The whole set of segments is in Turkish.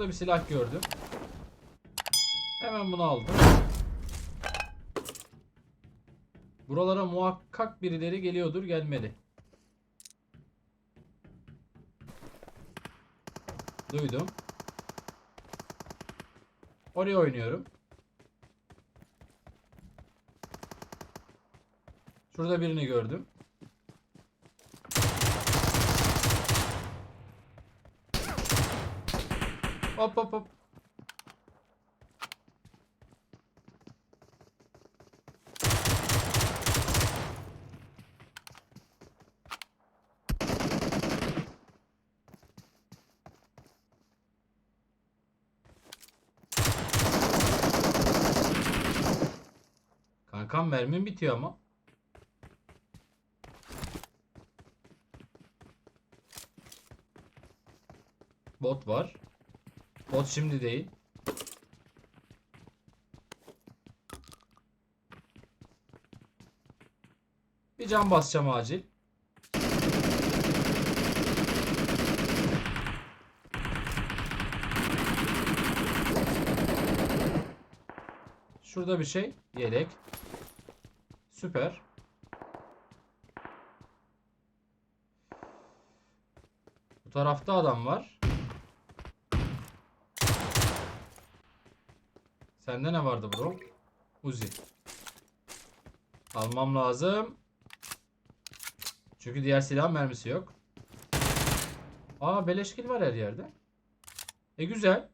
Şurada bir silah gördüm. Hemen bunu aldım. Buralara muhakkak birileri geliyordur gelmeli. Duydum. Oraya oynuyorum. Şurada birini gördüm. Hop hop hop. Kankam mermim bitiyor ama. Bot var. Bot şimdi değil. Bir can basacağım acil. Şurada bir şey. Yelek. Süper. Bu tarafta adam var. Sende ne vardı bro? Uzi. Almam lazım. Çünkü diğer silah mermisi yok. Aa beleşkil var her yerde. E güzel.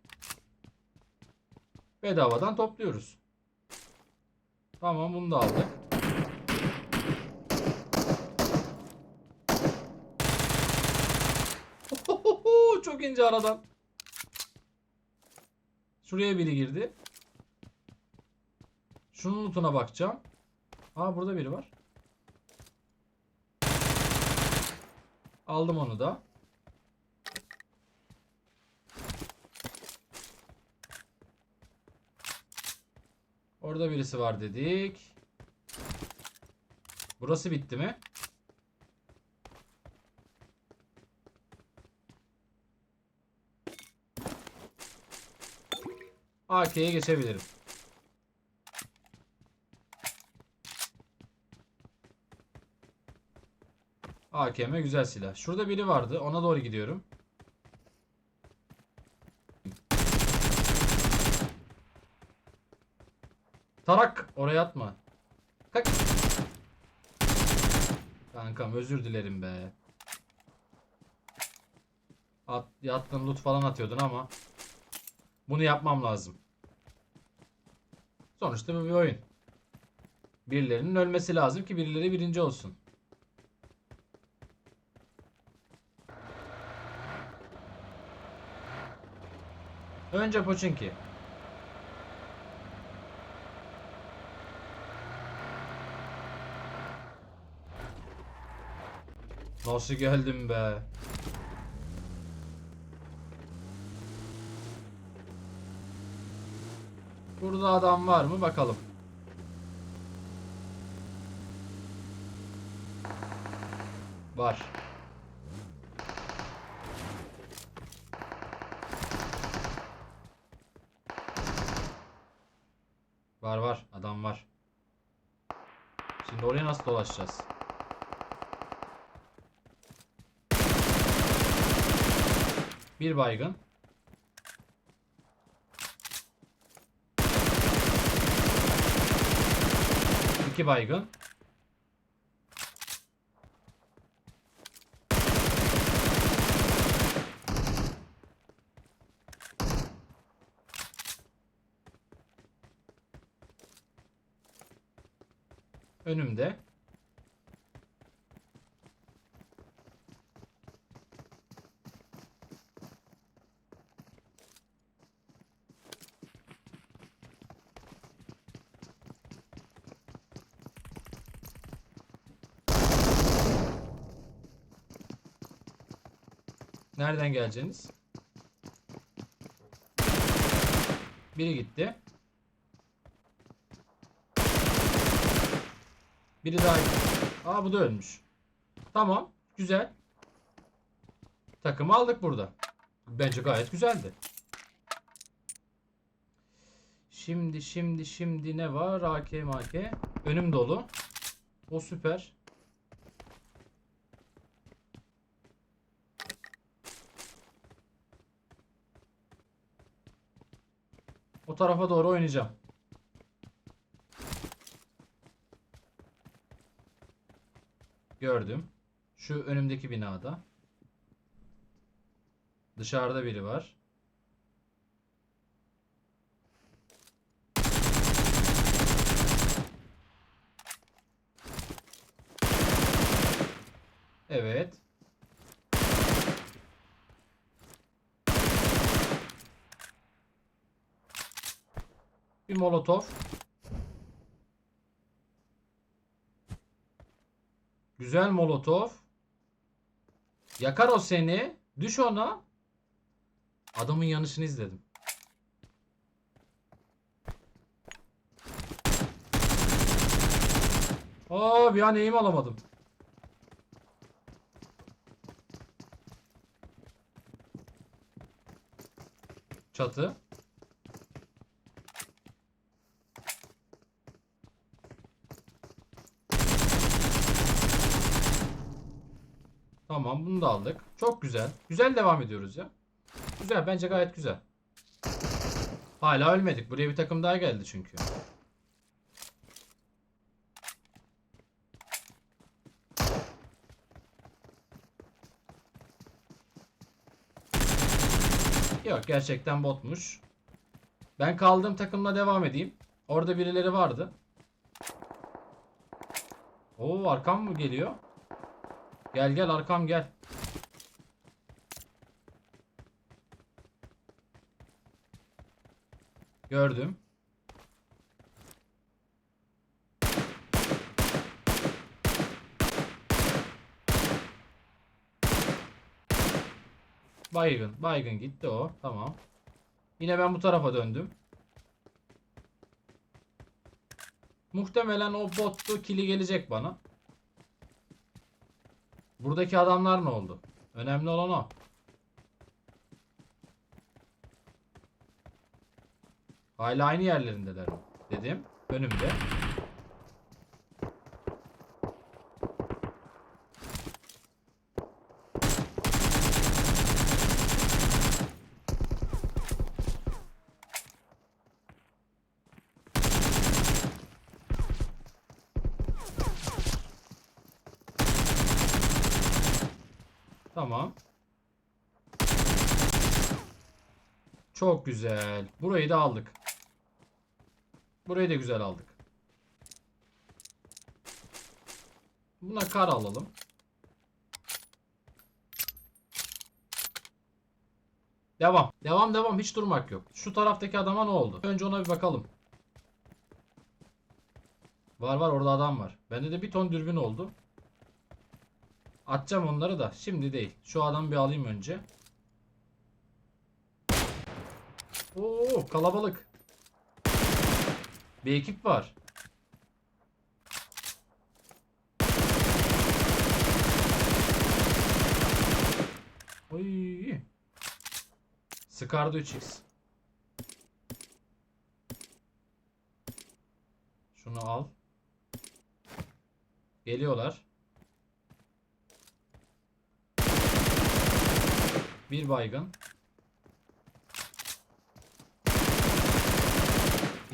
Bedavadan topluyoruz. Tamam bunu da aldık. Çok ince aradan. Şuraya biri girdi. Şunun lootuna bakacağım. Aa burada biri var. Aldım onu da. Orada birisi var dedik. Burası bitti mi? AK'ye geçebilirim. AKM güzel silah. Şurada biri vardı. Ona doğru gidiyorum. Tarak oraya atma. Kalk. Kankam özür dilerim be. At, yattın loot falan atıyordun ama bunu yapmam lazım. Sonuçta bu bir oyun. Birilerinin ölmesi lazım ki birileri birinci olsun. Önce Pochinki. Nasıl geldim be? Burada adam var mı bakalım. Var. Var var adam var. Şimdi oraya nasıl dolaşacağız? Bir baygın. İki baygın. Önümde. Nereden geleceğiniz? Biri gitti. Biri daha. Aa bu da ölmüş. Tamam. Güzel. Takımı aldık burada. Bence gayet güzeldi. şimdi şimdi şimdi ne var? AK MK. Önüm dolu. O süper. O tarafa doğru oynayacağım. Gördüm. Şu önümdeki binada. Dışarıda biri var. Evet. Bir molotof. Güzel molotof. Yakar o seni. Düş ona. Adamın yanışını izledim. Aa bir an eğim alamadım. Çatı. Tamam bunu da aldık. Çok güzel. Güzel devam ediyoruz ya. Güzel bence gayet güzel. Hala ölmedik. Buraya bir takım daha geldi çünkü. Yok gerçekten botmuş. Ben kaldığım takımla devam edeyim. Orada birileri vardı. Oo arkam mı geliyor? Gel gel arkam gel. Gördüm. Baygın. Baygın gitti o. Tamam. Yine ben bu tarafa döndüm. Muhtemelen o bottu. Kili gelecek bana. Buradaki adamlar ne oldu? Önemli olan o. Hala aynı yerlerindeler? Dedim. Önümde. Tamam. Çok güzel. Burayı da aldık. Burayı da güzel aldık. Buna kar alalım. Devam. Devam devam. Hiç durmak yok. Şu taraftaki adama ne oldu? Önce ona bir bakalım. Var var orada adam var. Bende de bir ton dürbün oldu. Atacağım onları da. Şimdi değil. Şu adamı bir alayım önce. Oo kalabalık. Bir ekip var. Oy. Scar'da 3x. Şunu al. Geliyorlar. Bir baygın.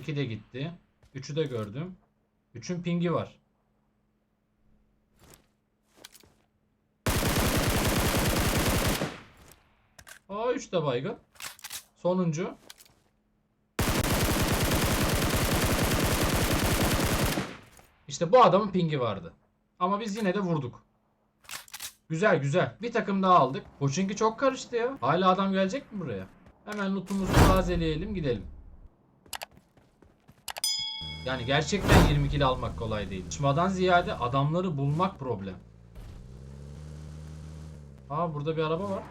İki de gitti. Üçü de gördüm. Üçün pingi var. Aa üç de baygın. Sonuncu. İşte bu adamın pingi vardı. Ama biz yine de vurduk. Güzel güzel. Bir takım daha aldık. O çünkü çok karıştı ya. Hala adam gelecek mi buraya? Hemen lootumuzu tazeleyelim gidelim. Yani gerçekten 20 kilo almak kolay değil. Çmadan ziyade adamları bulmak problem. Aa burada bir araba var.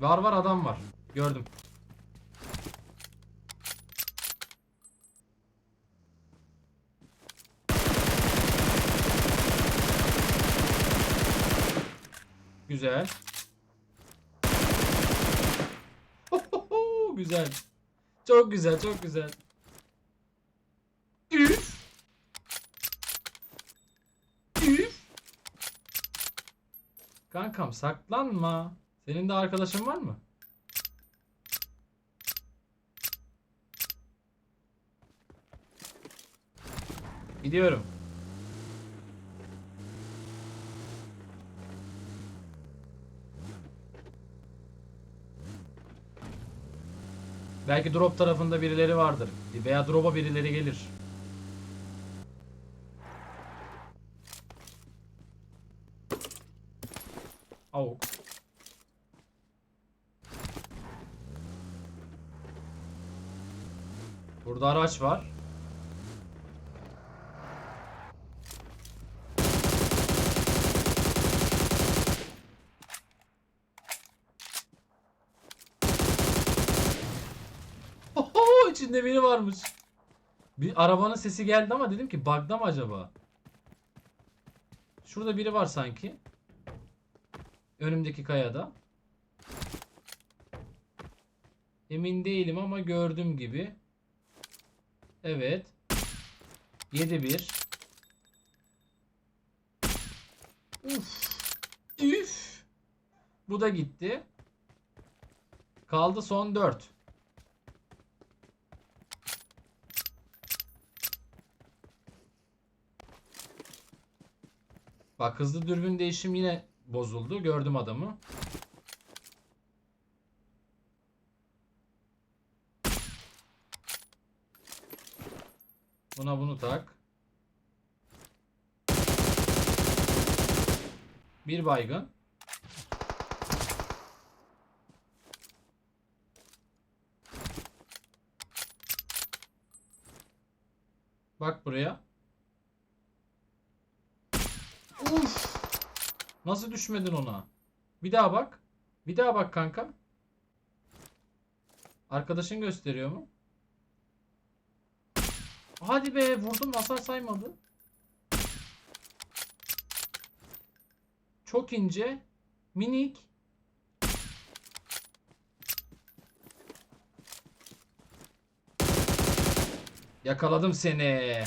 Var var adam var. Gördüm. Güzel. güzel. Çok güzel, çok güzel. Üf. Üf. Kankam saklanma. Senin de arkadaşın var mı? Gidiyorum. Belki drop tarafında birileri vardır. Veya drop'a birileri gelir. Avuk. Burada araç var. Biri varmış. Bir arabanın sesi geldi ama dedim ki bug'da mı acaba? Şurada biri var sanki. Önümdeki kayada. Emin değilim ama gördüm gibi. Evet. 7-1. Uf. Üf. Bu da gitti. Kaldı son 4. Bak hızlı dürbün değişim yine bozuldu. Gördüm adamı. Buna bunu tak. Bir baygın. Bak buraya. Uf. Nasıl düşmedin ona? Bir daha bak. Bir daha bak kanka. Arkadaşın gösteriyor mu? Hadi be vurdum hasar saymadı. Çok ince. Minik. Yakaladım seni.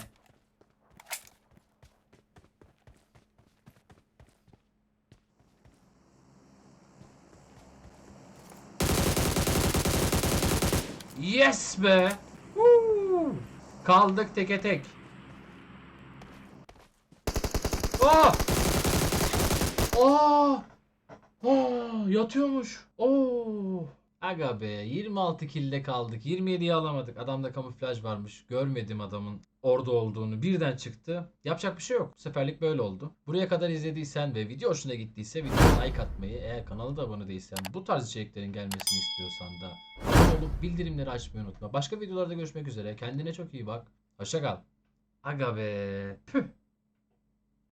Be. Woo. Kaldık teke tek. Oh! Oh! Oh! Yatıyormuş. Oh! Aga be 26 kilde kaldık. 27'yi alamadık. Adamda kamuflaj varmış. Görmedim adamın orada olduğunu. Birden çıktı. Yapacak bir şey yok. Bu seferlik böyle oldu. Buraya kadar izlediysen ve video hoşuna gittiyse videoya like atmayı, eğer kanala da abone değilsen, bu tarz içeriklerin gelmesini istiyorsan da olup bildirimleri açmayı unutma. Başka videolarda görüşmek üzere. Kendine çok iyi bak. Hoşça kal. Aga be. Püh.